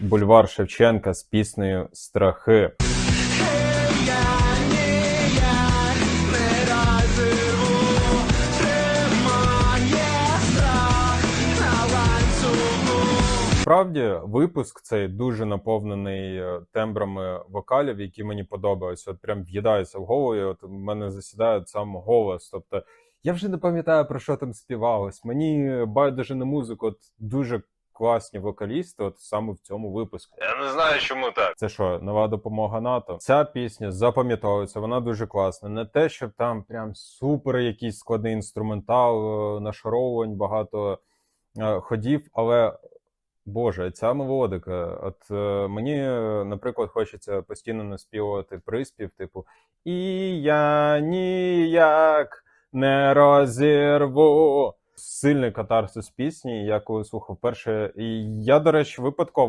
Бульвар Шевченка з піснею Страхи. Справді, випуск цей дуже наповнений е, тембрами вокалів, які мені подобаються. От прям в'їдаються в голову. і От у мене засідає сам голос. Тобто я вже не пам'ятаю про що там співалось. Мені байдуже на музику. От дуже класні вокалісти, от саме в цьому випуску. Я не знаю, чому так. Це що, нова допомога НАТО? Ця пісня запам'ятовується, вона дуже класна. Не те, щоб там прям супер якийсь складний інструментал, е, нашаровувань, багато е, ходів, але. Боже, ця мелодика. От е, мені, е, наприклад, хочеться постійно наспівувати приспів, типу І я ніяк не розірву. Сильний катарсис пісні, я коли слухав перше, і я, до речі, випадково